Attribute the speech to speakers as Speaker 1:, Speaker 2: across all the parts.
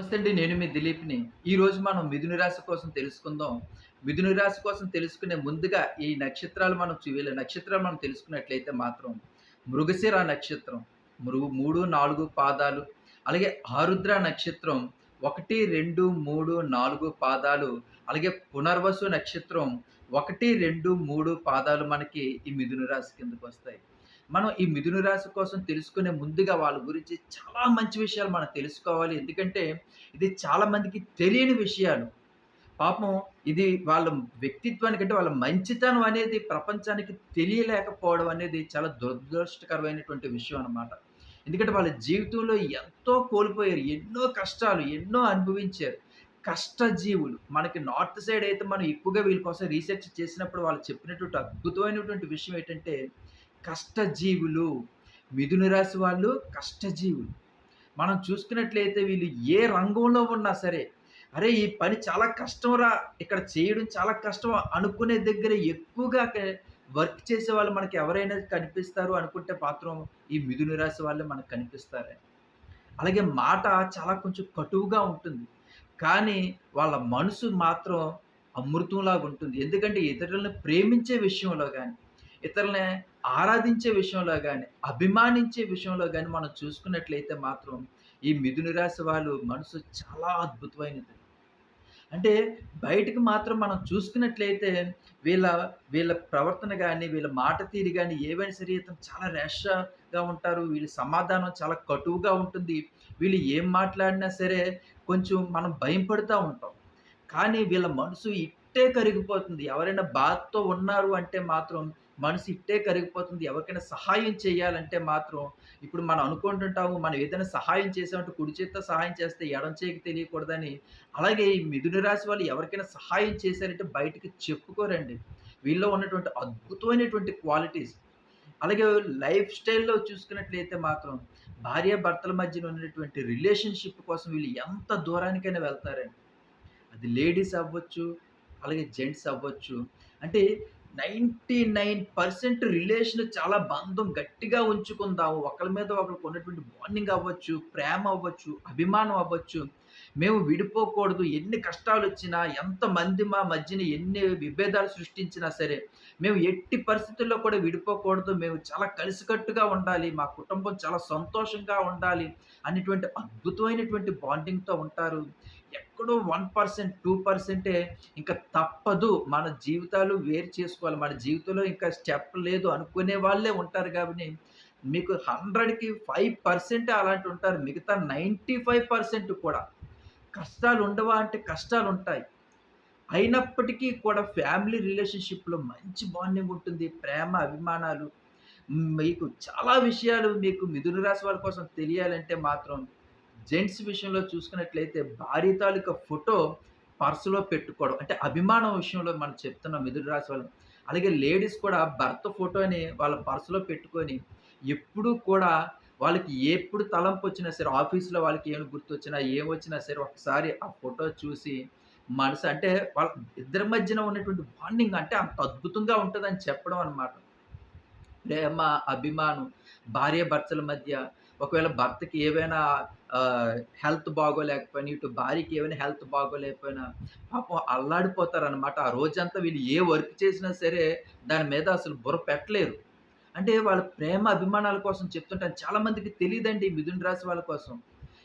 Speaker 1: నమస్తే అండి నేను మీ దిలీప్ని. ఈరోజు మనం మిథున రాశి కోసం తెలుసుకుందాం. మిథున రాశి కోసం తెలుసుకునే ముందుగా ఈ నక్షత్రాలు మనం చూ- వీళ్ళ నక్షత్రాలు మనం తెలుసుకున్నట్లయితే మాత్రం మృగశిర నక్షత్రం మృగు మూడు నాలుగు పాదాలు అలాగే ఆరుద్ర నక్షత్రం ఒకటి రెండు మూడు నాలుగు పాదాలు అలాగే పునర్వసు నక్షత్రం ఒకటి రెండు మూడు పాదాలు మనకి ఈ మిథున రాశి కిందకు వస్తాయి. మనం ఈ మిథున రాశి కోసం తెలుసుకునే ముందుగా వాళ్ళ గురించి చాలా మంచి విషయాలు మనం తెలుసుకోవాలి. ఎందుకంటే ఇది చాలామందికి తెలియని విషయాలు. పాపం ఇది వాళ్ళ వ్యక్తిత్వానికి అంటే వాళ్ళ మంచితనం అనేది ప్రపంచానికి తెలియలేకపోవడం అనేది చాలా దురదృష్టకరమైనటువంటి విషయం అన్నమాట. ఎందుకంటే వాళ్ళ జీవితంలో ఎంతో కోల్పోయారు ఎన్నో కష్టాలు ఎన్నో అనుభవించారు. కష్టజీవులు. మనకి నార్త్ సైడ్ అయితే మనం ఎక్కువగా వీళ్ళ కోసం రీసెర్చ్ చేసినప్పుడు వాళ్ళు చెప్పినటువంటి అద్భుతమైనటువంటి విషయం ఏంటంటే కష్టజీవులు. మిథున రాశి వాళ్ళు కష్టజీవులు. మనం చూసుకున్నట్లయితే వీళ్ళు ఏ రంగంలో ఉన్నా సరే అరే ఈ పని చాలా కష్టంరా ఇక్కడ చేయడం చాలా కష్టం అనుకునే దగ్గర ఎక్కువగా వర్క్ చేసే వాళ్ళు మనకి ఎవరైనా కనిపిస్తారు అనుకుంటే మాత్రం ఈ మిథున రాశి వాళ్ళే మనకు కనిపిస్తారే. అలాగే మాట చాలా కొంచెం కటువుగా ఉంటుంది. కానీ వాళ్ళ మనసు మాత్రం అమృతంలాగా ఉంటుంది. ఎందుకంటే ఇతరులను ప్రేమించే విషయంలో కానీ ఇతరులని ఆరాధించే విషయంలో కానీ అభిమానించే విషయంలో కానీ మనం చూసుకున్నట్లయితే మాత్రం ఈ మిథున రాశి వాళ్ళు మనసు చాలా అద్భుతమైనది. అంటే బయటకు మాత్రం మనం చూసుకున్నట్లయితే వీళ్ళ వీళ్ళ ప్రవర్తన కానీ వీళ్ళ మాట తీరు కానీ ఏవైనా సరే ఇతను చాలా ర్యాష్గా ఉంటారు. వీళ్ళ సమాధానం చాలా కటువుగా ఉంటుంది. వీళ్ళు ఏం మాట్లాడినా సరే కొంచెం మనం భయం పడుతూ ఉంటాం. కానీ వీళ్ళ మనసు ఇట్టే కరిగిపోతుంది. ఎవరైనా బాధతో ఉన్నారు అంటే మాత్రం మనసు ఇట్టే కరిగిపోతుంది. ఎవరికైనా సహాయం చేయాలంటే మాత్రం ఇప్పుడు మనం అనుకుంటుంటాము మనం ఏదైనా సహాయం చేసామంటే కుడి చేత్తో సహాయం చేస్తే ఎడం చేయికి తెలియకూడదని. అలాగే ఈ మిథున రాశి వాళ్ళు ఎవరికైనా సహాయం చేశారంటే బయటికి చెప్పుకోరండి. వీళ్ళలో ఉన్నటువంటి అద్భుతమైనటువంటి క్వాలిటీస్. అలాగే లైఫ్ స్టైల్లో చూసుకున్నట్లయితే మాత్రం భార్య భర్తల మధ్యన ఉన్నటువంటి రిలేషన్షిప్ కోసం వీళ్ళు ఎంత దూరానికైనా వెళ్తారండి. అది లేడీస్ అవ్వచ్చు అలాగే జెంట్స్ అవ్వచ్చు. అంటే నైంటీ నైన్ పర్సెంట్ రిలేషన్ చాలా బంధం గట్టిగా ఉంచుకుందాము. ఒకరి మీద ఒకరికి ఉన్నటువంటి బాండింగ్ అవ్వచ్చు ప్రేమ అవ్వచ్చు అభిమానం అవ్వచ్చు. మేము విడిపోకూడదు. ఎన్ని కష్టాలు వచ్చినా ఎంతమంది మా మధ్యన ఎన్ని విభేదాలు సృష్టించినా సరే మేము ఎట్టి పరిస్థితుల్లో కూడా విడిపోకూడదు. మేము చాలా కలిసికట్టుగా ఉండాలి. మా కుటుంబం చాలా సంతోషంగా ఉండాలి అనేటువంటి అద్భుతమైనటువంటి బాండింగ్తో ఉంటారు. ఎక్కడో వన్ పర్సెంట్ టూ పర్సెంటే ఇంకా తప్పదు. మన జీవితాలు వేరు చేసుకోవాలి. మన జీవితంలో ఇంకా స్టెప్ లేదు అనుకునే వాళ్ళే ఉంటారు కాబట్టి మీకు హండ్రెడ్కి ఫైవ్ పర్సెంట్ అలాంటి ఉంటారు. మిగతా నైంటీ ఫైవ్ పర్సెంట్ కూడా. కష్టాలు ఉండవా అంటే కష్టాలు ఉంటాయి. అయినప్పటికీ కూడా ఫ్యామిలీ రిలేషన్షిప్లో మంచి బాండింగ్ ఉంటుంది. ప్రేమ అభిమానాలు. మీకు చాలా విషయాలు మీకు మిథున రాశి వాళ్ళ కోసం తెలియాలంటే మాత్రం జెంట్స్ విషయంలో చూసుకున్నట్లయితే భార్య తాలూకా ఫోటో పర్సులో పెట్టుకోవడం అంటే అభిమానం విషయంలో మనం చెప్తున్నాం మిథున రాశి వాళ్ళు. అలాగే లేడీస్ కూడా భర్త ఫోటోని వాళ్ళ పర్సులో పెట్టుకొని ఎప్పుడూ కూడా వాళ్ళకి ఎప్పుడు తలంపు వచ్చినా సరే ఆఫీస్లో వాళ్ళకి ఏమి గుర్తొచ్చినా ఏమొచ్చినా సరే ఒకసారి ఆ ఫోటో చూసి మనసు అంటే వాళ్ళ ఇద్దరి మధ్యన ఉన్నటువంటి బాండింగ్ అంటే అంత అద్భుతంగా ఉంటుందని చెప్పడం అనమాట ప్రేమ అభిమానం భార్య భర్తల మధ్య ఒకవేళ భర్తకి ఏవైనా హెల్త్ బాగోలేకపోయినా ఇటు భార్యకి ఏమైనా హెల్త్ బాగోలేకపోయినా పాపం అల్లాడిపోతారనమాట ఆ రోజంతా వీళ్ళు ఏ వర్క్ చేసినా సరే దాని మీద అసలు బుర్ర పెట్టలేరు. అంటే వాళ్ళ ప్రేమ అభిమానాల కోసం చెప్తుంటాను. చాలా మందికి తెలియదండి మిథున రాశి వాళ్ళ కోసం.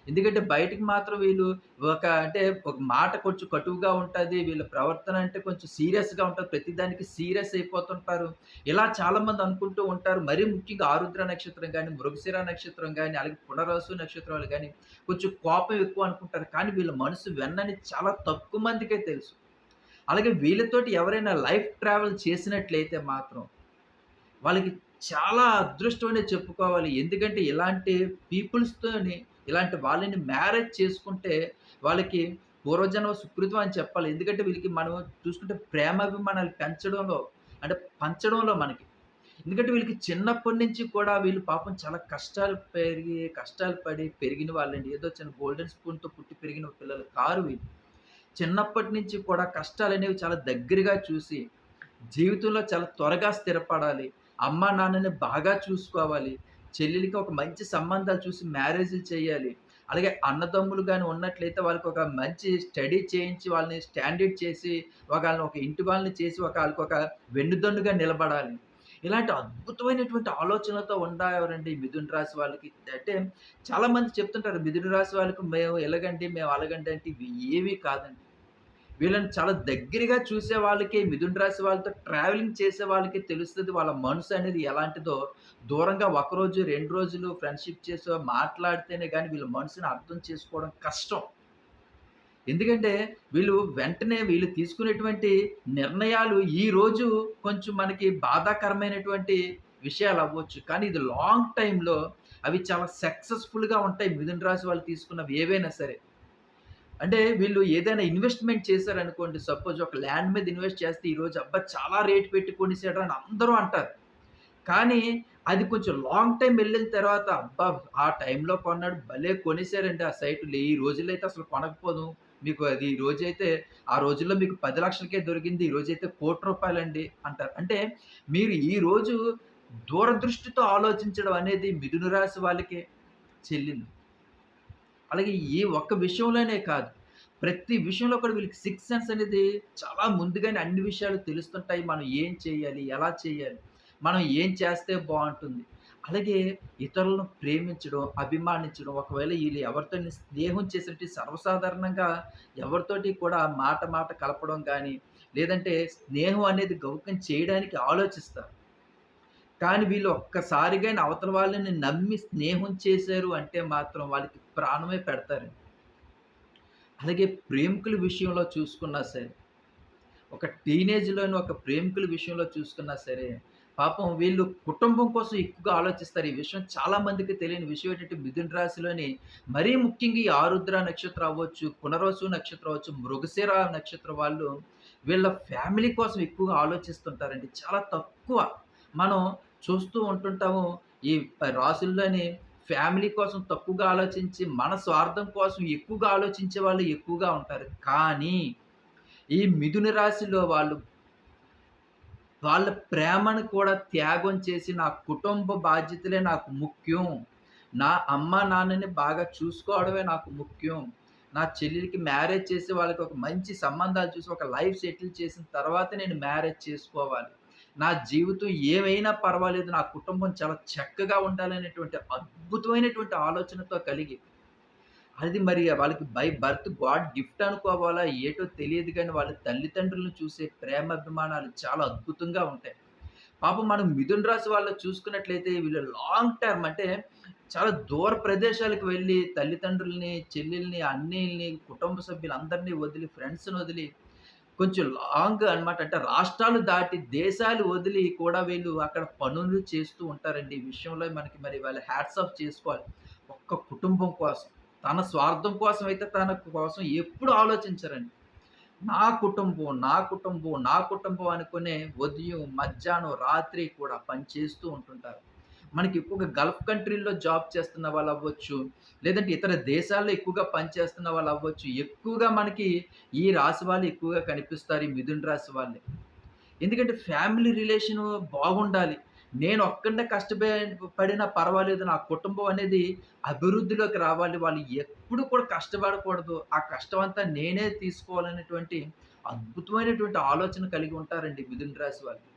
Speaker 1: ఎందుకంటే బయటికి మాత్రం వీళ్ళు ఒక అంటే ఒక మాట కొంచెం కటువుగా ఉంటుంది వీళ్ళ ప్రవర్తన అంటే కొంచెం సీరియస్గా ఉంటుంది ప్రతిదానికి సీరియస్ అయిపోతుంటారు. ఇలా చాలామంది అనుకుంటూ ఉంటారు మరీ ముఖ్యంగా ఆరుద్ర నక్షత్రం కానీ మృగశిర నక్షత్రం కానీ అలాగే పునరాసు నక్షత్రాలు కానీ కొంచెం కోపం ఎక్కువ అనుకుంటారు. కానీ వీళ్ళ మనసు వెన్నని చాలా తక్కువ మందికే తెలుసు. అలాగే వీళ్ళతోటి ఎవరైనా లైఫ్ ట్రావెల్ చేసినట్లయితే మాత్రం వాళ్ళకి చాలా అదృష్టమనే చెప్పుకోవాలి. ఎందుకంటే ఇలాంటి పీపుల్స్తోని ఇలాంటి వాళ్ళని మ్యారేజ్ చేసుకుంటే వాళ్ళకి పూర్వజన్మ సుకృతం అని చెప్పాలి. ఎందుకంటే వీళ్ళకి మనం చూసుకుంటే ప్రేమాభిమానాలు పెంచడంలో అంటే పంచడంలో మనకి. ఎందుకంటే వీళ్ళకి చిన్నప్పటి నుంచి కూడా వీళ్ళు పాపం చాలా కష్టాలు పెరిగి కష్టాలు పడి పెరిగిన వాళ్ళండి. ఏదో చిన్న గోల్డెన్ స్పూన్తో పుట్టి పెరిగిన పిల్లలు కారు వీళ్ళు. చిన్నప్పటి నుంచి కూడా కష్టాలు అనేవి చాలా దగ్గరగా చూసి జీవితంలో చాలా త్వరగా స్థిరపడాలి. అమ్మా నాన్నని బాగా చూసుకోవాలి. చెల్లెలికి ఒక మంచి సంబంధాలు చూసి మ్యారేజ్లు చేయాలి అలాగే అన్నదమ్ములు కానీ ఉన్నట్లయితే వాళ్ళకి ఒక మంచి స్టడీ చేయించి వాళ్ళని స్టాండర్డ్ చేసి వాళ్ళని ఒక ఇంటి వాళ్ళని చేసి ఒక వాళ్ళకి ఒక వెన్నుదన్నుగా నిలబడాలి. ఇలాంటి అద్భుతమైనటువంటి ఆలోచనలతో ఉండేవారండి మిథున రాశి వాళ్ళకి. అంటే చాలామంది చెప్తుంటారు మిథున రాశి వాళ్ళకి మేము ఇలాగండి, మేము అలాగండి అంటే ఇవి ఏవి కాదండి. వీళ్ళని చాలా దగ్గరగా చూసే వాళ్ళకి మిథున్ రాశి వాళ్ళతో ట్రావెలింగ్ చేసే వాళ్ళకి తెలుస్తుంది వాళ్ళ మనసు అనేది ఎలాంటిదో. దూరంగా ఒకరోజు, రెండు రోజులు ఫ్రెండ్‌షిప్ చేసో మాట్లాడితేనే కానీ వీళ్ళ మనసుని అర్థం చేసుకోవడం కష్టం. ఎందుకంటే వీళ్ళు వెంటనే వీళ్ళు తీసుకునేటువంటి నిర్ణయాలు ఈరోజు కొంచెం మనకి బాధాకరమైనటువంటి విషయాలు అవ్వచ్చు కానీ ఇది లాంగ్ టైంలో అవి చాలా సక్సెస్‌ఫుల్‌గా ఉంటాయి మిథున రాశి వాళ్ళు తీసుకున్నవి ఏవైనా సరే. అంటే వీళ్ళు ఏదైనా ఇన్వెస్ట్‌మెంట్ చేశారనుకోండి సపోజ్ ఒక ల్యాండ్ మీద ఇన్వెస్ట్ చేస్తే ఈరోజు అబ్బా! చాలా రేట్ పెట్టి కొనేసాడురా అని అందరూ అంటారు. కానీ అది కొంచెం లాంగ్ టైం వెళ్ళిన తర్వాత అబ్బా! ఆ టైంలో కొన్నాడు భలే కొనేసారండి ఆ సైట్లు ఈ రోజుల్లో అయితే అసలు కొనకపోదు మీకు అది ఈ రోజైతే ఆ రోజుల్లో మీకు పది లక్షలకే దొరికింది. ఈ రోజైతే రూ. 1,00,00,000 అంటారు. అంటే మీరు ఈ రోజు దూరదృష్టితో ఆలోచించడం అనేది మిథున రాశి వాళ్ళకే చెల్లింది. అలాగే ఈ ఒక్క విషయంలోనే కాదు. ప్రతి విషయంలో కూడా వీళ్ళకి సిక్స్ సెన్స్ అనేది చాలా ముందుగానే అన్ని విషయాలు తెలుస్తుంటాయి. మనం ఏం చేయాలి? ఎలా చేయాలి? మనం ఏం చేస్తే బాగుంటుంది అలాగే ఇతరులను ప్రేమించడం, అభిమానించడం ఒకవేళ వీళ్ళు ఎవరితో స్నేహం చేసినట్టు సర్వసాధారణంగా ఎవరితోటి కూడా మాట మాట కలపడం కానీ లేదంటే స్నేహం అనేది గౌరవం చేయడానికి ఆలోచిస్తారు. కానీ వీళ్ళు ఒక్కసారిగాని అవతల వాళ్ళని నమ్మి స్నేహం చేశారు అంటే మాత్రం వాళ్ళకి ప్రాణమే పెడతారండి. అలాగే ప్రేమికుల విషయంలో చూసుకున్నా సరే, ఒక టీనేజ్‌లోని ఒక ప్రేమికుల విషయంలో చూసుకున్నా సరే, పాపం వీళ్ళు కుటుంబం కోసం ఎక్కువగా ఆలోచిస్తారు. ఈ విషయం చాలామందికి తెలియని విషయం ఏంటంటే మిథున రాశిలోని మరీ ముఖ్యంగా ఈ ఆరుద్ర నక్షత్రం అవ్వచ్చు, పునర్వసు నక్షత్రం అవ్వచ్చు, మృగశిర నక్షత్రం వాళ్ళు వీళ్ళ ఫ్యామిలీ కోసం ఎక్కువగా ఆలోచిస్తుంటారండి. చాలా తక్కువ మనం చూస్తూ ఉంటుంటాము. ఈ రాసుల్లోని ఫ్యామిలీ కోసం తక్కువగా ఆలోచించి, మన స్వార్థం కోసం ఎక్కువగా ఆలోచించే వాళ్ళు ఎక్కువగా ఉంటారు. కానీ, ఈ మిథున రాశిలో వాళ్ళు వాళ్ళ ప్రేమను కూడా త్యాగం చేసి, నా కుటుంబ బాధ్యతలే నాకు ముఖ్యం. నా అమ్మ, నాన్నని బాగా చూసుకోవడమే నాకు ముఖ్యం. నా చెల్లెలికి మ్యారేజ్ చేసి వాళ్ళకి ఒక మంచి సంబంధాలు చూసి, ఒక లైఫ్ సెటిల్ చేసిన తర్వాత నేను మ్యారేజ్ చేసుకోవాలి. నా జీవితం ఏమైనా పర్వాలేదు. నా కుటుంబం చాలా చక్కగా ఉండాలనేటువంటి అద్భుతమైనటువంటి ఆలోచనతో కలిగి, అది మరి వాళ్ళకి బై బర్త్ గాడ్ గిఫ్ట్ అనుకోవాలా ఏటో తెలియదు కానీ వాళ్ళ తల్లిదండ్రులను చూసే ప్రేమ అభిమానాలు చాలా అద్భుతంగా ఉంటాయి. పాపం మనం మిథున్ రాశి వాళ్ళు చూసుకున్నట్లయితే వీళ్ళు లాంగ్ టర్మ్ అంటే చాలా దూర ప్రదేశాలకు వెళ్ళి తల్లిదండ్రుల్ని చెల్లెల్ని, అన్నయ్యల్ని, కుటుంబ సభ్యులందరినీ వదిలి, ఫ్రెండ్స్‌ని వదిలి కొంచెం లాంగ్ అనమాట. అంటే రాష్ట్రాలు దాటి, దేశాలు వదిలి కూడా వీళ్ళు అక్కడ పనులు చేస్తూ ఉంటారండి. ఈ విషయంలో మనకి మరి వాళ్ళు హ్యాట్స్ ఆఫ్ చేసుకోవాలి. ఒక్క కుటుంబం కోసం, తన స్వార్థం కోసం అయితే తన కోసం ఎప్పుడు ఆలోచించరండి. నా కుటుంబం, నా కుటుంబం, నా కుటుంబం అనుకునే ఉదయం, మధ్యాహ్నం, రాత్రి కూడా పని చేస్తూ ఉంటుంటారు. మనకి ఎక్కువగా గల్ఫ్ కంట్రీల్లో జాబ్ చేస్తున్న వాళ్ళు అవ్వచ్చు లేదంటే ఇతర దేశాల్లో ఎక్కువగా పనిచేస్తున్న వాళ్ళు అవ్వచ్చు ఎక్కువగా మనకి ఈ రాశి వాళ్ళు ఎక్కువగా కనిపిస్తారు. ఈ మిథున్ రాశి వాళ్ళే. ఎందుకంటే ఫ్యామిలీ రిలేషన్ బాగుండాలి. నేను ఒక్కడే కష్టపే పడినా పర్వాలేదు. నా కుటుంబం అనేది అభివృద్ధిలోకి రావాలి. వాళ్ళు ఎప్పుడు కూడా కష్టపడకూడదు. ఆ కష్టం అంతా నేనే తీసుకోవాలనేటువంటి అద్భుతమైనటువంటి ఆలోచన కలిగి ఉంటారండి మిథున రాశి వాళ్ళు.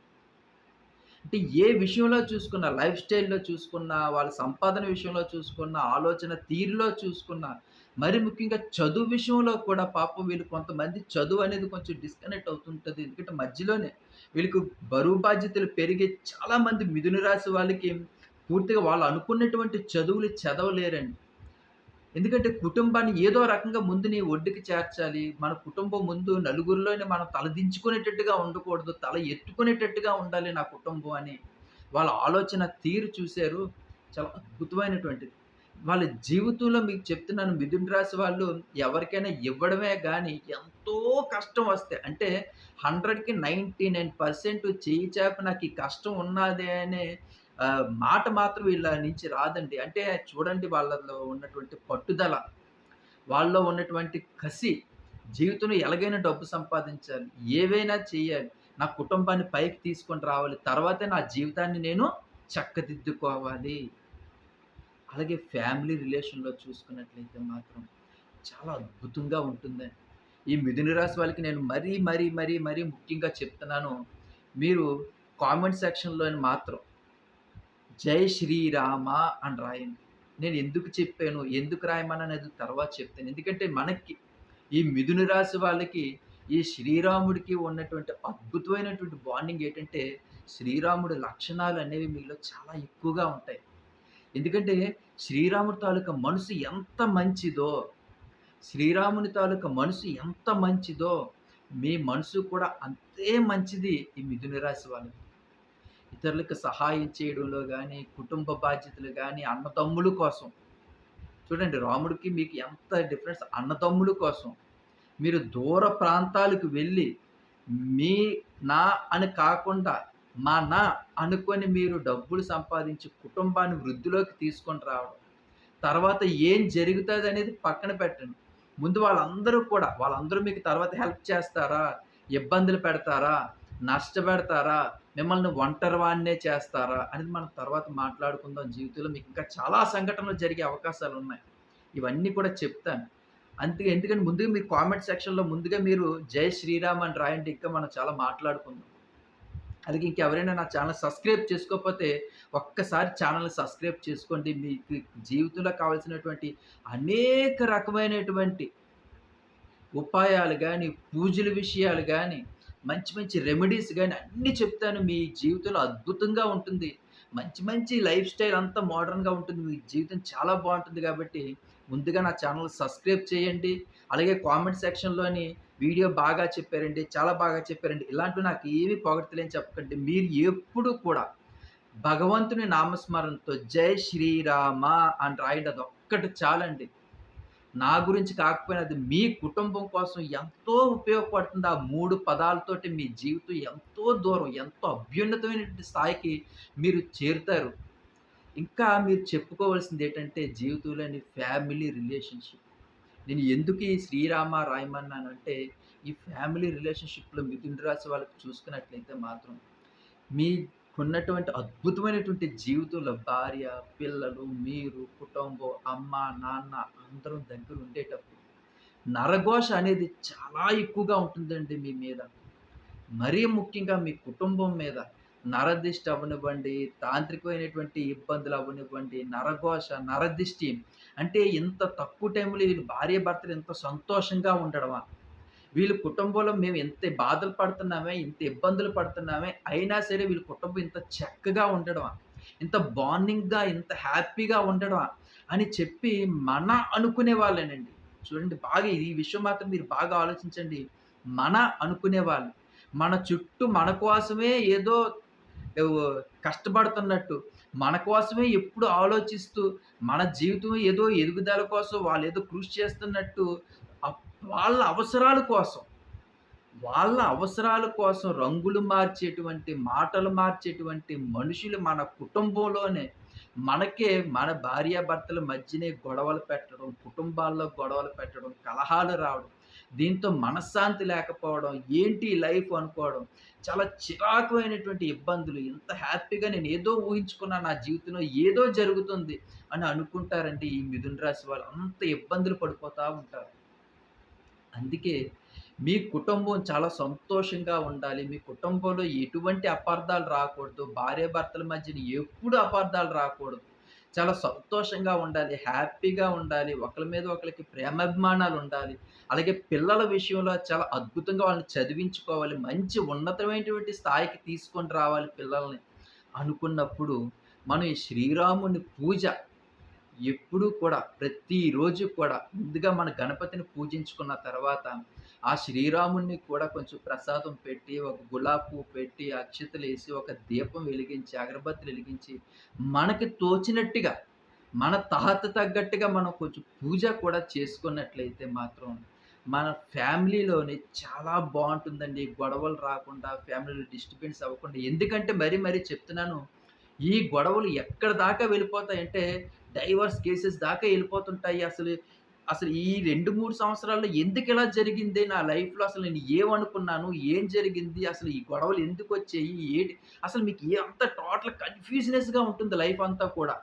Speaker 1: అంటే ఏ విషయంలో చూసుకున్నా, లైఫ్ స్టైల్‌లో చూసుకున్నా, వాళ్ళ సంపాదన విషయంలో చూసుకున్నా, ఆలోచన తీరులో చూసుకున్నా, మరి ముఖ్యంగా చదువు విషయంలో కూడా పాపం వీళ్ళు కొంతమంది చదువు అనేది కొంచెం డిస్కనెక్ట్ అవుతుంటుంది ఎందుకంటే మధ్యలోనే వీళ్ళకి బరువు బాధ్యతలు పెరిగి చాలామంది మిథున రాశి వాళ్ళకి పూర్తిగా వాళ్ళు అనుకున్నటువంటి చదువులు చదవలేరండి. ఎందుకంటే కుటుంబాన్ని ఏదో రకంగా ముందు నీ ఒడ్డుకి చేర్చాలి. మన కుటుంబం ముందు నలుగురిలోనే మనం తలదించుకునేటట్టుగా ఉండకూడదు. తల ఎత్తుకునేటట్టుగా ఉండాలి నా కుటుంబం అని వాళ్ళ ఆలోచన తీరు చూశారు చాలా అద్భుతమైనటువంటిది. వాళ్ళ జీవితంలో మీకు చెప్తున్నాను మిథున్ రాశి వాళ్ళు ఎవరికైనా ఇవ్వడమే కానీ ఎంతో కష్టం వస్తే అంటే హండ్రెడ్కి నైంటీ నైన్ పర్సెంట్ చేయి చేప నాకు ఈ కష్టం ఉన్నదే అనే మాట మాత్రం వీళ్ళ నుంచి రాదండి. అంటే చూడండి వాళ్ళలో ఉన్నటువంటి పట్టుదల, వాళ్ళలో ఉన్నటువంటి కసి, జీవితంలో ఎలాగైనా డబ్బు సంపాదించాలి. ఏవైనా చేయాలి నా కుటుంబాన్ని పైకి తీసుకొని రావాలి. తర్వాతే నా జీవితాన్ని నేను చక్కదిద్దుకోవాలి. అలాగే ఫ్యామిలీ రిలేషన్‌లో చూసుకున్నట్లయితే మాత్రం చాలా అద్భుతంగా ఉంటుందండి. ఈ మిథున రాశి వాళ్ళకి నేను మరీ, మరీ, మరీ, మరీ ముఖ్యంగా చెప్తున్నాను. మీరు కామెంట్ సెక్షన్‌లోని మాత్రం జై శ్రీరామ అని రాయండి. నేను ఎందుకు చెప్పాను, ఎందుకు రాయమననేది తర్వాత చెప్తాను. ఎందుకంటే మనకి ఈ మిథున రాశి వాళ్ళకి ఈ శ్రీరాముడికి ఉన్నటువంటి అద్భుతమైనటువంటి బాండింగ్ ఏంటంటే శ్రీరాముడి లక్షణాలు అనేవి మీలో చాలా ఎక్కువగా ఉంటాయి. ఎందుకంటే శ్రీరాముడి తాలూకా మనసు ఎంత మంచిదో, శ్రీరాముని తాలూకా మనసు ఎంత మంచిదో, మీ మనసు కూడా అంతే మంచిది ఈ మిథున రాశి వాళ్ళకి ఇతరులకు సహాయం చేయడంలో కానీ కుటుంబ బాధ్యతలు కానీ అన్నదమ్ముల కోసం చూడండి రాముడికి మీకు ఎంత డిఫరెన్స్ అన్నదమ్ముల కోసం. మీరు దూర ప్రాంతాలకు వెళ్ళి, మీ నా అని కాకుండా, మా నా అనుకొని మీరు డబ్బులు సంపాదించి కుటుంబాన్ని వృద్ధిలోకి తీసుకొని రావడం. తర్వాత ఏం జరుగుతుంది అనేది పక్కన పెట్టండి. ముందు వాళ్ళందరూ కూడా వాళ్ళందరూ మీకు తర్వాత హెల్ప్ చేస్తారా? ఇబ్బందులు పెడతారా? నష్టపెడతారా? మిమ్మల్ని ఒంటరివాడినే చేస్తారా? అనేది మనం తర్వాత మాట్లాడుకుందాం. జీవితంలో మీకు ఇంకా చాలా సంఘటనలు జరిగే అవకాశాలు ఉన్నాయి ఇవన్నీ కూడా చెప్తాను. అందుకే ఎందుకంటే ముందుగా మీరు కామెంట్ సెక్షన్‌లో ముందుగా మీరు జై శ్రీరామ్ అని రాయండి. ఇంకా మనం చాలా మాట్లాడుకుందాం. అలాగే ఇంకెవరైనా నా ఛానల్ సబ్స్క్రైబ్ చేసుకోకపోతే ఒక్కసారి ఛానల్‌ని సబ్స్క్రైబ్ చేసుకోండి. మీకు జీవితంలో కావాల్సినటువంటి అనేక రకమైనటువంటి ఉపాయాలు కానీ పూజల విషయాలు కానీ మంచి మంచి రెమెడీస్ కానీ అన్నీ చెప్తాను. మీ జీవితంలో అద్భుతంగా ఉంటుంది. మంచి మంచి లైఫ్ స్టైల్ అంతా మోడర్న్‌గా ఉంటుంది. మీ జీవితం చాలా బాగుంటుంది కాబట్టి ముందుగా నా ఛానల్ సబ్స్క్రైబ్ చేయండి. అలాగే కామెంట్ సెక్షన్‌లోని వీడియో బాగా చెప్పారండి, చాలా బాగా చెప్పారండి. ఇలాంటివి నాకు ఏమి పొగడతలేని చెప్పకండి. మీరు ఎప్పుడు కూడా భగవంతుని నామస్మరణతో జై శ్రీరామ అని రాయండి. ఒక్కటి చాలండి. నా గురించి కాకపోయినా అది మీ కుటుంబం కోసం ఎంతో ఉపయోగపడుతుంది. ఆ మూడు పదాలతోటి మీ జీవితం ఎంతో దూరం, ఎంతో అభ్యున్నతమైనటువంటి స్థాయికి మీరు చేరుతారు. ఇంకా మీరు చెప్పుకోవాల్సింది ఏంటంటే జీవితంలోని ఫ్యామిలీ రిలేషన్‌షిప్. నేను ఎందుకు ఈ శ్రీరామ రాయమన్నానంటే, ఈ ఫ్యామిలీ రిలేషన్‌షిప్‌లో మిథున రాశి వాళ్ళకి చూసుకున్నట్లయితే మాత్రం, మీ ఉన్నటువంటి అద్భుతమైనటువంటి జీవితంలో భార్య, పిల్లలు, మీరు, కుటుంబం, అమ్మ, నాన్న అందరం దగ్గర ఉండేటప్పుడు, నరఘోష అనేది చాలా ఎక్కువగా ఉంటుందండి మీ మీద. మరీ ముఖ్యంగా మీ కుటుంబం మీద. నరదిష్టి అవ్వనివ్వండి, తాంత్రికమైనటువంటి ఇబ్బందులు అవ్వనివ్వండి, నరఘోష, నరదిష్టి అంటే ఇంత తక్కువ టైంలో వీళ్ళు భార్యాభర్తలు ఇంత సంతోషంగా ఉండడమా? వీళ్ళ కుటుంబంలో మేము ఎంత బాధలు పడుతున్నామే, ఇంత ఇబ్బందులు పడుతున్నామే, అయినా సరే వీళ్ళ కుటుంబం ఇంత చక్కగా ఉండడమా? ఇంత బాండింగ్‌గా, ఇంత హ్యాపీగా ఉండడమా? అని చెప్పి మన అనుకునే వాళ్ళేనండి. చూడండి బాగా ఈ విషయం మాత్రం మీరు బాగా ఆలోచించండి. మన అనుకునే వాళ్ళు మన చుట్టూ మన కోసమే ఏదో కష్టపడుతున్నట్టు, మన కోసమే ఎప్పుడు ఆలోచిస్తూ, మన జీవితం ఏదో ఎదుగుదల కోసం వాళ్ళు ఏదో కృషి చేస్తున్నట్టు వాళ్ళ అవసరాల కోసం, వాళ్ళ అవసరాల కోసం రంగులు మార్చేటువంటి, మాటలు మార్చేటువంటి మనుషులు మన కుటుంబంలోనే మనకే మన భార్యాభర్తల మధ్యనే గొడవలు పెట్టడం, కుటుంబాల్లో గొడవలు పెట్టడం, కలహాలు రావడం, దీంతో మనశ్శాంతి లేకపోవడం, ఏంటి లైఫ్ అనుకోవడం, చాలా చిరాకువైనటువంటి ఇబ్బందులు. ఇంత హ్యాపీగా నేను ఏదో ఊహించుకున్నా నా జీవితంలో ఏదో జరుగుతుంది అని అనుకుంటారండి ఈ మిథున రాశి వాళ్ళు. అంత ఇబ్బందులు పడిపోతూ ఉంటారు. అందుకే మీ కుటుంబం చాలా సంతోషంగా ఉండాలి. మీ కుటుంబంలో ఎటువంటి అపార్థాలు రాకూడదు. భార్యాభర్తల మధ్యన ఎప్పుడు అపార్థాలు రాకూడదు. చాలా సంతోషంగా ఉండాలి. హ్యాపీగా ఉండాలి. ఒకళ్ళ మీద ఒకరికి ప్రేమాభిమానాలు ఉండాలి. అలాగే పిల్లల విషయంలో చాలా అద్భుతంగా వాళ్ళని చదివించుకోవాలి. మంచి ఉన్నతమైనటువంటి స్థాయికి తీసుకొని రావాలి పిల్లల్ని అనుకున్నప్పుడు, మనం ఈ శ్రీరాముని పూజ ఎప్పుడూ కూడా ప్రతిరోజు కూడా ముందుగా మన గణపతిని పూజించుకున్న తర్వాత, ఆ శ్రీరాముడిని కూడా కొంచెం ప్రసాదం పెట్టి, ఒక గులాబ్ పువ్వు పెట్టి, అక్షతలేసి, ఒక దీపం వెలిగించి, అగరబత్తులు వెలిగించి, మనకి తోచినట్టుగా, మన తహత తగ్గట్టుగా మనం కొంచెం పూజ కూడా చేసుకున్నట్లయితే మాత్రం, మన ఫ్యామిలీలోని చాలా బాగుంటుందండి గొడవలు రాకుండా, ఫ్యామిలీలో డిస్టర్బెన్స్ అవ్వకుండా. ఎందుకంటే మరీ మరీ చెప్తున్నాను. ఈ గొడవలు ఎక్కడ దాకా వెళ్ళిపోతాయంటే, డైవర్స్ కేసెస్ దాకా వెళ్ళిపోతుంటాయి అసలు, అసలు ఈ 2, 3 సంవత్సరాల్లో ఎందుకు ఇలా జరిగింది? నా లైఫ్‌లో అసలు నేను ఏమనుకున్నాను? ఏం జరిగింది? అసలు ఈ గొడవలు ఎందుకు వచ్చాయి ఏంటి అసలు మీకు ఏ అంత టోటల్ కన్‌ఫ్యూజినెస్‌గా ఉంటుంది లైఫ్ అంతా కూడా.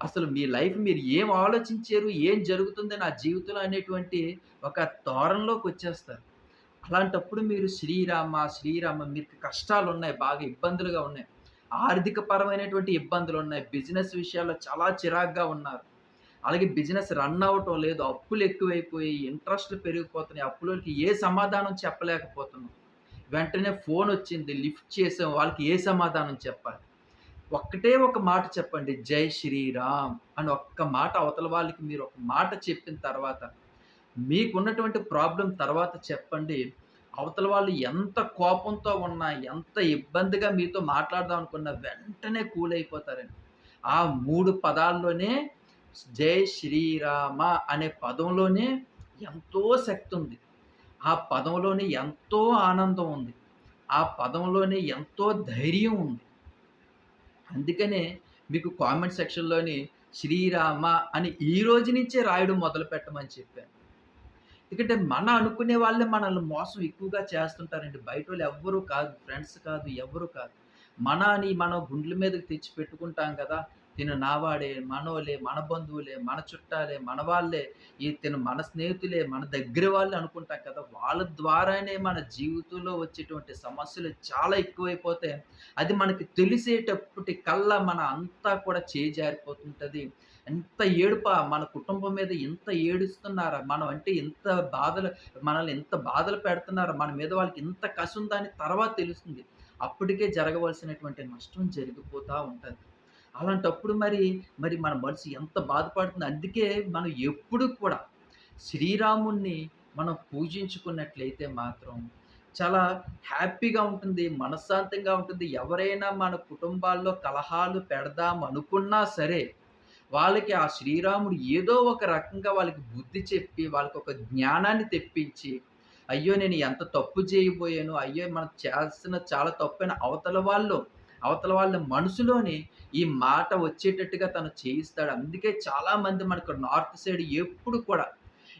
Speaker 1: అసలు మీ లైఫ్ మీరు ఏం ఆలోచించారు? ఏం జరుగుతుంది నా జీవితంలో అనేటువంటి ఒక ధోరణిలోకొచ్చేస్తారు. అలాంటప్పుడు మీరు శ్రీరామ, శ్రీరామ మీకు కష్టాలున్నాయి. బాగా ఇబ్బందులుగా ఉన్నాయి. ఆర్థిక పరమైనటువంటి ఇబ్బందులున్నాయి. బిజినెస్ విషయాల్లో చాలా చిరాగ్గా ఉన్నారు. అలాగే బిజినెస్ రన్ అవ్వటం లేదు. అప్పులు ఎక్కువైపోయి, ఇంట్రెస్ట్‌లు పెరిగిపోతున్నాయి. అప్పులకి ఏ సమాధానం చెప్పలేకపోతున్నాం. వెంటనే ఫోన్ వచ్చింది లిఫ్ట్ చేసాం. వాళ్ళకి ఏ సమాధానం చెప్పాలి? ఒక్కటే ఒక మాట చెప్పండి. జై శ్రీరామ్ అని ఒక్క మాట అవతల వాళ్ళకి మీరు ఒక మాట చెప్పిన తర్వాత, మీకున్నటువంటి ప్రాబ్లం తర్వాత చెప్పండి. అవతల వాళ్ళు ఎంత కోపంతో ఉన్నా, ఎంత ఇబ్బందిగా మీతో మాట్లాడదాం అనుకున్నా వెంటనే కూల్ అయిపోతారండి. ఆ మూడు పదాల్లోనే జై శ్రీరామ అనే పదంలోనే ఎంతో శక్తి ఉంది ఆ పదంలోనే ఎంతో ఆనందం ఉంది. ఆ పదంలోనే ఎంతో ధైర్యం ఉంది. అందుకనే మీకు కామెంట్ సెక్షన్‌లోని శ్రీరామ అని ఈ రోజు నుంచే రాయడం మొదలుపెట్టమని చెప్పాను. ఎందుకంటే మన అనుకునే వాళ్ళే మనల్ని మోసం ఎక్కువగా చేస్తుంటారండి. బయట వాళ్ళు ఎవ్వరూ కాదు. ఫ్రెండ్స్ కాదు. ఎవ్వరు కాదు. మన అని మనం గుండెల మీదకి తెచ్చి పెట్టుకుంటాం కదా! తిను నావాడే, మనోలే మన బంధువులే, మన చుట్టాలే, మన వాళ్ళే, ఈ తిను మన స్నేహితులే, మన దగ్గర వాళ్ళే అనుకుంటాం కదా! వాళ్ళ ద్వారానే మన జీవితంలో వచ్చేటువంటి సమస్యలు చాలా ఎక్కువైపోతే, అది మనకి తెలిసేటప్పటి కల్లా మన అంతా కూడా చేజారిపోతుంటుంది ఎంత ఏడుపా మన కుటుంబం మీద ఇంత ఏడుస్తున్నారా? మనం అంటే ఇంత బాధలు మనల్ని ఇంత బాధలు పెడుతున్నారా? మన మీద వాళ్ళకి ఇంత కసుందని తర్వాత తెలుస్తుంది. అప్పటికే జరగవలసినటువంటి నష్టం జరిగిపోతూ ఉంటుంది అలాంటప్పుడు మరి, మరి మన మనసు ఎంత బాధపడుతుంది. అందుకే మనం ఎప్పుడు కూడా శ్రీరాముణ్ణి మనం పూజించుకున్నట్లయితే మాత్రం చాలా హ్యాపీగా ఉంటుంది. మనశ్శాంతంగా ఉంటుంది. ఎవరైనా మన కుటుంబాల్లో కలహాలు పెడదాం అనుకున్నా సరే, వాళ్ళకి ఆ శ్రీరాముడు ఏదో ఒక రకంగా వాళ్ళకి బుద్ధి చెప్పి, వాళ్ళకొక జ్ఞానాన్ని తెప్పించి, అయ్యో! నేను ఎంత తప్పు చేయబోయాను. అయ్యో! మనం చేస్తున్న చాలా తప్పైన అవతల వాళ్ళు అవతల వాళ్ళ మనసులోని ఈ మాట వచ్చేటట్టుగా తను చేయిస్తాడు. అందుకే చాలామంది మనకు నార్త్ సైడ్ ఎప్పుడు కూడా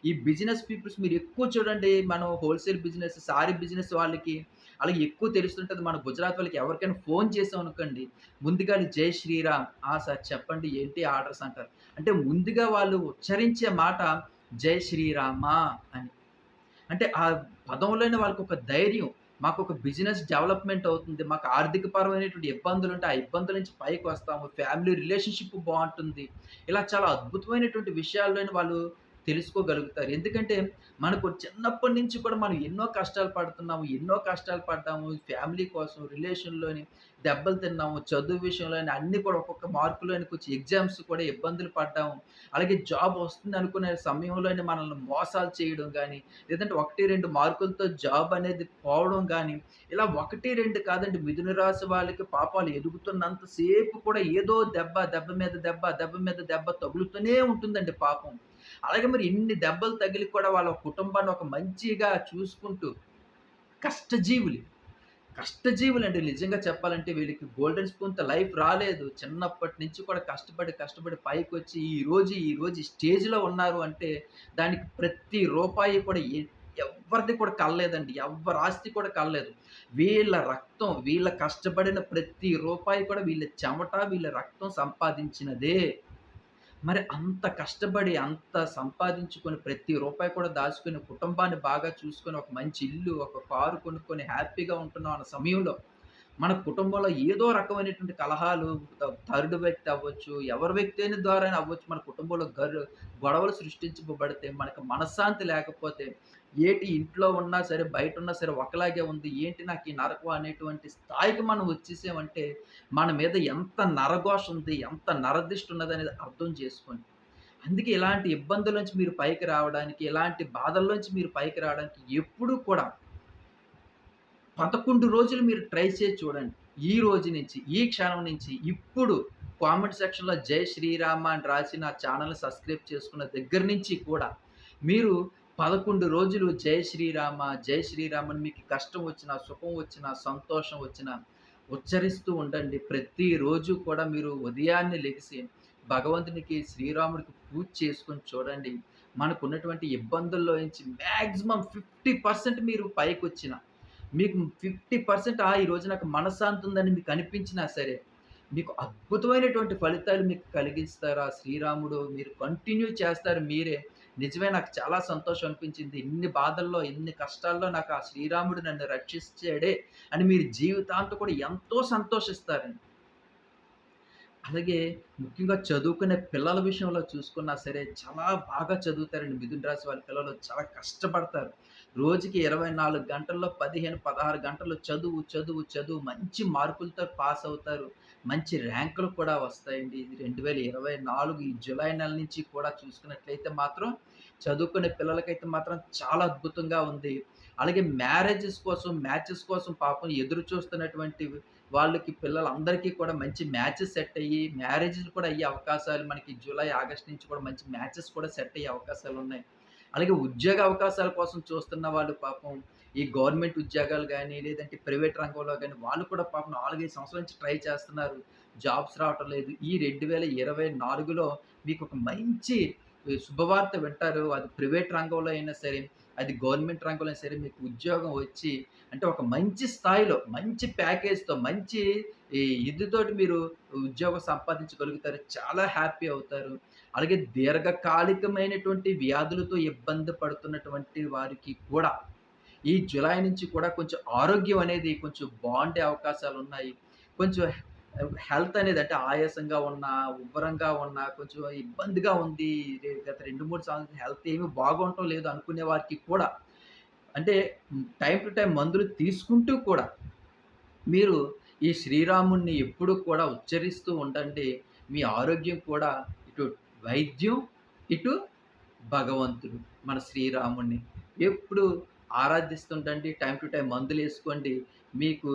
Speaker 1: ఈ బిజినెస్ పీపుల్స్ మీరు ఎక్కువ చూడండి. మనం హోల్‌సేల్ బిజినెస్, సారీ బిజినెస్ వాళ్ళకి అలాగే ఎక్కువ తెలుస్తుంటుంది మన గుజరాత్ వాళ్ళకి ఎవరికైనా ఫోన్ చేసామనుకోండి, ముందుగానే జై శ్రీరామ్. ఆ! సార్ చెప్పండి ఏంటి ఆర్డర్స్ అంటారు. అంటే ముందుగా వాళ్ళు ఉచ్చరించే మాట జై శ్రీరామా అని. అంటే ఆ పదంలోనే వాళ్ళకి ఒక ధైర్యం. మాకు ఒక బిజినెస్ డెవలప్‌మెంట్ అవుతుంది. మాకు ఆర్థిక పరమైనటువంటి ఇబ్బందులుంటే, ఆ ఇబ్బందుల నుంచి పైకి వస్తాము ఫ్యామిలీ రిలేషన్‌షిప్ బాగుంటుంది ఇలా చాలా అద్భుతమైనటువంటి విషయాల్లోని వాళ్ళు తెలుసుకోగలుగుతారు. ఎందుకంటే, మనకు చిన్నప్పటి నుంచి కూడా మనం ఎన్నో కష్టాలు పడుతున్నాము. ఎన్నో కష్టాలు పడ్డాము. ఫ్యామిలీ కోసం, రిలేషన్‌లోని దెబ్బలు తిన్నాము. చదువు విషయంలోని అన్నీ కూడా ఒక్కొక్క మార్కులోనికి వచ్చి ఎగ్జామ్స్ కూడా ఇబ్బందులు పడ్డాము. అలాగే జాబ్ వస్తుంది అనుకునే సమయంలోనే మనల్ని మోసాలు చేయడం కానీ లేదంటే 1, 2 మార్కులతో జాబ్ అనేది పోవడం కానీ ఇలా 1, 2 కాదండి మిథున రాశి వాళ్ళకి పాపాలు ఎదుగుతున్నంతసేపు కూడా ఏదో దెబ్బ, దెబ్బ మీద దెబ్బ, దెబ్బ మీద దెబ్బ తగులుతూనే ఉంటుందండి పాపం. అలాగే మరి ఇన్ని దెబ్బలు తగిలి కూడా వాళ్ళ కుటుంబాన్ని ఒక మంచిగా చూసుకుంటూ కష్టజీవులు. కష్టజీవులండి నిజంగా చెప్పాలంటే వీళ్ళకి గోల్డెన్ స్పూన్‌తో లైఫ్ రాలేదు. చిన్నప్పటి నుంచి కూడా కష్టపడి, కష్టపడి పైకొచ్చి ఈరోజు, ఈరోజు ఈ స్టేజ్‌లో ఉన్నారు అంటే దానికి ప్రతి రూపాయి కూడా ఎవరిది ఎవ్వరిది కూడా కలలేదండి ఎవరి ఆస్తి కూడా కలలేదు వీళ్ళ రక్తం, వీళ్ళ కష్టపడిన ప్రతి రూపాయి కూడా వీళ్ళ చెమట, వీళ్ళ రక్తం సంపాదించినదే. మరి అంత కష్టపడి, అంత సంపాదించుకొని, ప్రతి రూపాయి కూడా దాచుకొని, కుటుంబాన్ని బాగా చూసుకొని, ఒక మంచి ఇల్లు, ఒక కారు కొనుక్కొని హ్యాపీగా ఉంటున్నాం అన్న సమయంలో, మన కుటుంబంలో ఏదో రకమైనటువంటి కలహాలు థర్డ్ వ్యక్తి అవ్వచ్చు, ఎవరి వ్యక్తి అయిన ద్వారా అవ్వచ్చు, మన కుటుంబంలో గరు గొడవలు సృష్టించబడితే, మనకు మనశ్శాంతి లేకపోతే, ఏటి ఇంట్లో ఉన్నా సరే, బయట ఉన్నా సరే ఒకలాగే ఉంది. ఏంటి నాకు ఈ నరకం అనేటువంటి స్థాయికి మనం వచ్చేసామంటే, మన మీద ఎంత నరఘోష ఉంది, ఎంత నరదిష్టి ఉన్నదనేది అర్థం చేసుకోండి. అందుకే ఇలాంటి ఇబ్బందుల నుంచి మీరు పైకి రావడానికి, ఇలాంటి బాధల్లోంచి మీరు పైకి రావడానికి ఎప్పుడూ కూడా 11 రోజులు మీరు ట్రై చేసి చూడండి. ఈ రోజు నుంచి, ఈ క్షణం నుంచి, ఇప్పుడు కామెంట్ సెక్షన్‌లో జై శ్రీరామ అని రాసి నా ఛానెల్‌ని సబ్స్క్రైబ్ చేసుకున్న దగ్గర నుంచి కూడా మీరు 11 రోజులు జై శ్రీరామ, జై శ్రీరామ అని మీకు కష్టం వచ్చినా, సుఖం వచ్చినా, సంతోషం వచ్చినా ఉచ్చరిస్తూ ఉండండి. ప్రతిరోజు కూడా మీరు ఉదయాన్నే లెగిసి భగవంతునికి, శ్రీరాముడికి పూజ చేసుకొని చూడండి. మనకున్నటువంటి ఇబ్బందుల్లో నుంచి మ్యాక్సిమం ఫిఫ్టీ పర్సెంట్ మీరు పైకి వచ్చిన మీకు 50% ఆ! ఈరోజు నాకు మనశ్శాంతి ఉందని మీకు అనిపించినా సరే, మీకు అద్భుతమైనటువంటి ఫలితాలు మీకు కలిగిస్తారు ఆ శ్రీరాముడు. మీరు కంటిన్యూ చేస్తారు మీరే. నిజమే నాకు చాలా సంతోషం అనిపించింది. ఇన్ని బాధల్లో, ఇన్ని కష్టాల్లో నాకు ఆ శ్రీరాముడు నన్ను రక్షించాడే అని మీరు జీవితాంతం కూడా ఎంతో సంతోషిస్తారండి. అలాగే ముఖ్యంగా చదువుకునే పిల్లల విషయంలో చూసుకున్నా సరే చాలా బాగా చదువుతారండి మిథున్ రాశి వాళ్ళ పిల్లలు చాలా కష్టపడతారు. రోజుకి 24 గంటల్లో 15, 16 గంటలు చదువు, చదువు, చదువు మంచి మార్కులతో పాస్ అవుతారు. మంచి ర్యాంకులు కూడా వస్తాయండి. ఇది 2024 ఈ జులై నెల నుంచి కూడా చూసుకున్నట్లయితే మాత్రం చదువుకునే పిల్లలకైతే మాత్రం చాలా అద్భుతంగా ఉంది. అలాగే మ్యారేజెస్ కోసం, మ్యాచెస్ కోసం పాపం ఎదురు చూస్తున్నటువంటి వాళ్ళకి పిల్లలందరికీ కూడా మంచి మ్యాచెస్ సెట్ అయ్యి, మ్యారేజ్‌లు కూడా అయ్యే అవకాశాలు మనకి జూలై, ఆగస్ట్ నుంచి కూడా మంచి మ్యాచెస్ కూడా సెట్ అయ్యే అవకాశాలు ఉన్నాయి అలాగే ఉద్యోగ అవకాశాల కోసం చూస్తున్న వాళ్ళు పాపం ఈ గవర్నమెంట్ ఉద్యోగాలు కానీ లేదంటే ప్రైవేట్ రంగంలో కానీ వాళ్ళు కూడా పాపం 4, 5 సంవత్సరాల నుంచి ట్రై చేస్తున్నారు. జాబ్స్ రావటం లేదు. ఈ రెండు వేల ఇరవై నాలుగులో మీకు ఒక మంచి శుభవార్త వింటారు. అది ప్రైవేట్ రంగంలో అయినా సరే, అది గవర్నమెంట్ రంగంలో అయినా సరే మీకు ఉద్యోగం వచ్చి అంటే ఒక మంచి స్థాయిలో, మంచి ప్యాకేజ్‌తో, మంచి ఇదితోటి మీరు ఉద్యోగం సంపాదించగలుగుతారు. చాలా హ్యాపీ అవుతారు. అలాగే దీర్ఘకాలికమైనటువంటి వ్యాధులతో ఇబ్బంది పడుతున్నటువంటి వారికి కూడా ఈ జులై నుంచి కూడా కొంచెం ఆరోగ్యం అనేది కొంచెం బాగుండే అవకాశాలు ఉన్నాయి కొంచెం హెల్త్ అనేది అంటే ఆయాసంగా ఉన్నా, ఉబ్బరంగా ఉన్నా, కొంచెం ఇబ్బందిగా ఉంది. గత 2, 3 సంవత్సరాలు హెల్త్ ఏమి బాగుండటం లేదు అనుకునే వారికి కూడా అంటే టైం టు టైం మందులు తీసుకుంటూ కూడా మీరు ఈ శ్రీరాముణ్ణి ఎప్పుడు కూడా ఉచ్చరిస్తూ ఉండండి. మీ ఆరోగ్యం కూడా ఇటు వైద్యం, ఇటు భగవంతుడు మన శ్రీరాముణ్ణి ఎప్పుడు ఆరాధిస్తుంటండి టైం టు టైం మందులు వేసుకోండి మీకు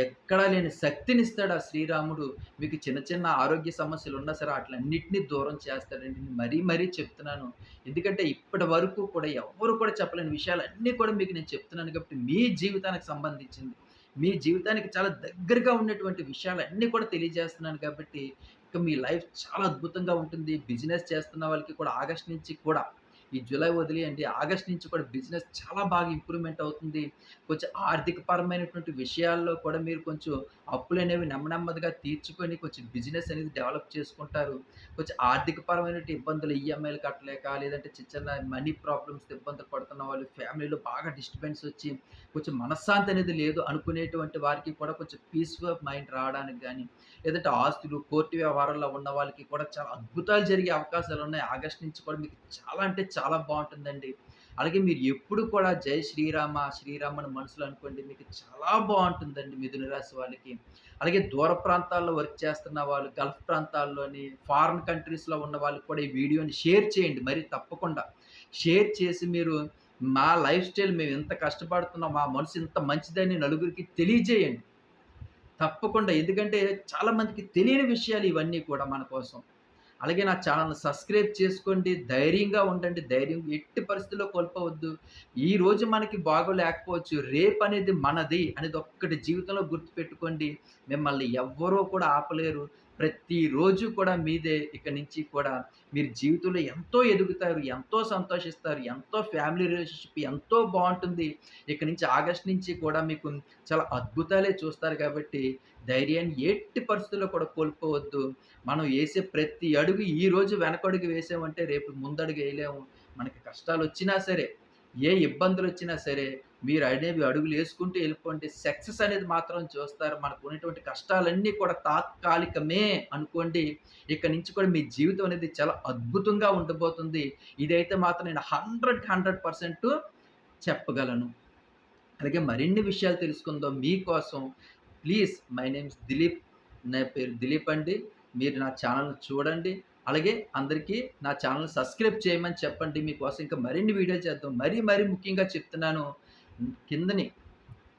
Speaker 1: ఎక్కడా లేని శక్తినిస్తాడు ఆ శ్రీరాముడు. మీకు చిన్న చిన్న ఆరోగ్య సమస్యలు ఉన్నా సరే అట్లన్నింటినీ దూరం చేస్తాడండి. మరీ మరీ చెప్తున్నాను. ఎందుకంటే ఇప్పటి వరకు కూడా ఎవరు కూడా చెప్పలేని విషయాలన్నీ కూడా మీకు నేను చెప్తున్నాను కాబట్టి మీ జీవితానికి సంబంధించింది. మీ జీవితానికి చాలా దగ్గరగా ఉన్నటువంటి విషయాలన్నీ కూడా తెలియజేస్తున్నాను కాబట్టి ఇక మీ లైఫ్ చాలా అద్భుతంగా ఉంటుంది. బిజినెస్ చేస్తున్న వాళ్ళకి కూడా ఆగస్ట్ నుంచి కూడా ఈ జూలై వదిలేయండి. ఆగస్ట్ నుంచి కూడా బిజినెస్ చాలా బాగా ఇంప్రూవ్‌మెంట్ అవుతుంది. కొంచెం ఆర్థికపరమైనటువంటి విషయాల్లో కూడా మీరు కొంచెం అప్పులనేవి నెమ్మ నెమ్మదిగా తీర్చుకొని కొంచెం బిజినెస్ అనేది డెవలప్ చేసుకుంటారు. కొంచెం ఆర్థికపరమైనటువంటి ఇబ్బందులు ఈఎంఐలు కట్టలేక లేదంటే చిన్న చిన్న మనీ ప్రాబ్లమ్స్ ఇబ్బందులు పడుతున్న వాళ్ళు ఫ్యామిలీలో బాగా డిస్టర్బెన్స్ వచ్చి కొంచెం మనశ్శాంతి అనేది లేదు అనుకునేటువంటి వారికి కూడా కొంచెం పీస్ఫుల్ మైండ్ రావడానికి కానీ లేదంటే ఆస్తులు, కోర్టు వ్యవహారాల్లో ఉన్న వాళ్ళకి కూడా చాలా అద్భుతాలు జరిగే అవకాశాలున్నాయి. ఆగస్ట్ నుంచి కూడా మీకు చాలా అంటే చాలా బాగుంటుందండి అలాగే మీరు ఎప్పుడు కూడా జై శ్రీరామ, శ్రీరామని మనసులో అనుకోండి. మీకు చాలా బాగుంటుందండి మిథున రాశి వాళ్ళకి. అలాగే దూర ప్రాంతాల్లో వర్క్ చేస్తున్న వాళ్ళు, గల్ఫ్ ప్రాంతాల్లోని, ఫారిన్ కంట్రీస్‌లో ఉన్న వాళ్ళకి కూడా ఈ వీడియోని షేర్ చేయండి మరి తప్పకుండా. షేర్ చేసి మీరు మా లైఫ్ స్టైల్ మేము ఎంత కష్టపడుతున్నాం, మా మనసు ఇంత మంచిదని నలుగురికి తెలియజేయండి. తప్పకుండా. ఎందుకంటే చాలామందికి తెలియని విషయాలు ఇవన్నీ కూడా మన కోసం. అలాగే నా ఛానెల్‌ని సబ్స్క్రైబ్ చేసుకోండి. ధైర్యంగా ఉండండి. ధైర్యం ఎట్టి పరిస్థితిలో కోల్పోవద్దు. ఈ రోజు మనకి బాగోలేకపోవచ్చు. రేపనేది మనది అనేది ఒక్కటి జీవితంలో గుర్తుపెట్టుకోండి. మిమ్మల్ని ఎవ్వరూ కూడా ఆపలేరు. ప్రతిరోజు కూడా మీదే ఇక నుంచి కూడా మీరు జీవితంలో ఎంతో ఎదుగుతారు. ఎంతో సంతోషిస్తారు. ఎంతో ఫ్యామిలీ రిలేషన్‌షిప్ ఎంతో బాగుంటుంది ఇక నుంచి ఆగస్ట్ నుంచి కూడా మీకు చాలా అద్భుతాలే చూస్తారు కాబట్టి ధైర్యాన్ని ఎట్టి పరిస్థితుల్లో కూడా కోల్పోవద్దు. మనం వేసే ప్రతి అడుగు ఈరోజు వెనకడుగు వేసామంటే రేపు ముందడుగు వేయలేము. మనకి కష్టాలు వచ్చినా సరే, ఏ ఇబ్బందులు వచ్చినా సరే మీరు అనేవి అడుగులు వేసుకుంటూ వెళ్ళిపోండి. సక్సెస్ అనేది మాత్రం చూస్తారు. మనకు ఉన్నటువంటి కష్టాలన్నీ కూడా తాత్కాలికమే అనుకోండి. ఇక్కడ నుంచి కూడా మీ జీవితం అనేది చాలా అద్భుతంగా ఉండబోతుంది. ఇదైతే మాత్రం నేను 100కి 100% చెప్పగలను. అలాగే మరిన్ని విషయాలు తెలుసుకుందాం మీకోసం. Please my name's Dilip. నా పేరు దిలీప్ అండి. మీరు నా ఛానల్ చూడండి. అలాగే అందరికీ నా ఛానల్ సబ్స్క్రైబ్ చేయమని చెప్పండి. మీకోసం ఇంకా మరిన్ని వీడియోలు చేద్దాం. మరీ మరీ ముఖ్యంగా చెప్తున్నాను. కిందని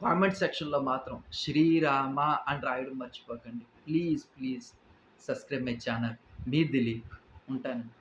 Speaker 1: కామెంట్ సెక్షన్‌లో మాత్రం శ్రీరామ అని రాయడం మర్చిపోకండి. Please, please subscribe my channel. మీ దిలీప్. ఉంటాను.